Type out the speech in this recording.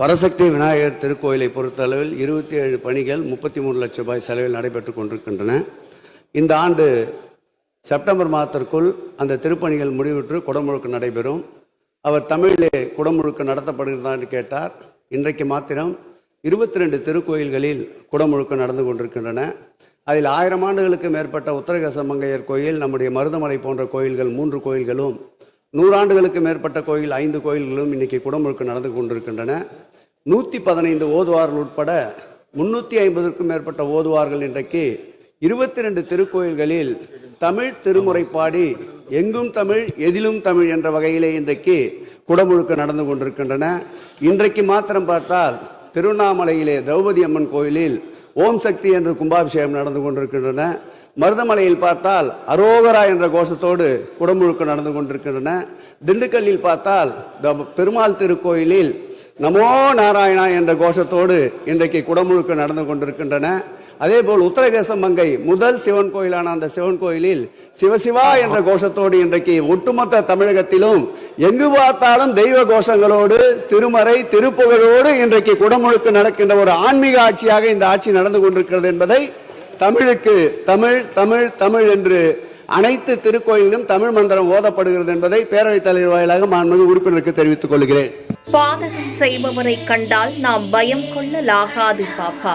வரசக்தி விநாயகர் திருக்கோயிலை பொறுத்தளவில் இருபத்தி ஏழு பணிகள் முப்பத்தி மூணு லட்சம் ரூபாய் செலவில் நடைபெற்று கொண்டிருக்கின்றன. இந்த ஆண்டு செப்டம்பர் மாதத்திற்குள் அந்த திருப்பணிகள் முடிவுற்று குடமுழுக்கு நடைபெறும். அவர் தமிழிலே குடமுழுக்கு நடத்தப்படுகிறதா என்று கேட்டார். இன்றைக்கு மாத்திரம் இருபத்தி ரெண்டு திருக்கோயில்களில் குடமுழுக்கு நடந்து கொண்டிருக்கின்றன. அதில் ஆயிரம் ஆண்டுகளுக்கு மேற்பட்ட உத்தரகச மங்கையர் கோயில் நம்முடைய மருதமலை போன்ற கோயில்கள் மூன்று கோயில்களும் நூறாண்டுகளுக்கு மேற்பட்ட கோயில் ஐந்து கோயில்களும் இன்றைக்கி குடமுழுக்கு நடந்து கொண்டிருக்கின்றன. நூற்றி பதினைந்து ஓதுவார்கள் உட்பட முன்னூற்றி ஐம்பதுக்கும் மேற்பட்ட ஓதுவார்கள் இன்றைக்கு இருபத்தி ரெண்டு திருக்கோயில்களில் தமிழ் திருமுறை பாடி எங்கும் தமிழ் எதிலும் தமிழ் என்ற வகையிலே இன்றைக்கு குடமுழுக்கு நடந்து கொண்டிருக்கின்றன. இன்றைக்கு மாத்திரம் பார்த்தால் திருவண்ணாமலையிலே திரௌபதி அம்மன் கோயிலில் ஓம் சக்தி என்று கும்பாபிஷேகம் நடந்து கொண்டிருக்கின்றன. மருதமலையில் பார்த்தால் அரோகரா என்ற கோஷத்தோடு குடமுழுக்கு நடந்து கொண்டிருக்கின்றன. திண்டுக்கல்லில் பார்த்தால் த- பெருமாள் திருக்கோயிலில் நமோ நாராயணா என்ற கோஷத்தோடு இன்றைக்கு குடமுழுக்கு நடந்து கொண்டிருக்கின்றன. அதே போல் உத்தரகேச மங்கை முதல் சிவன் கோயிலான அந்த சிவன் கோயிலில் சிவசிவா என்ற கோஷத்தோடு இன்றைக்கு ஒட்டுமொத்த தமிழகத்திலும் எங்கு பார்த்தாலும் தெய்வ கோஷங்களோடு திருமறை திருப்புகழோடு இன்றைக்கு குடமுழுக்கு நடக்கின்ற ஒரு ஆன்மீக ஆட்சியாக இந்த ஆட்சி நடந்து கொண்டிருக்கிறது என்பதை தமிழுக்கு தமிழ் தமிழ் தமிழ் என்று அனைத்து திருக்கோயிலிலும் தமிழ் மந்திரம் ஓதப்படுகிறது என்பதை பேரவைத் தலைவர் வாயிலாக மாண்புமிகு உறுப்பினருக்கு தெரிவித்துக் கொள்கிறேன். பாதகம் செய்பவரை கண்டால் நாம் பயம் கொள்ளலாகாது பாப்பா.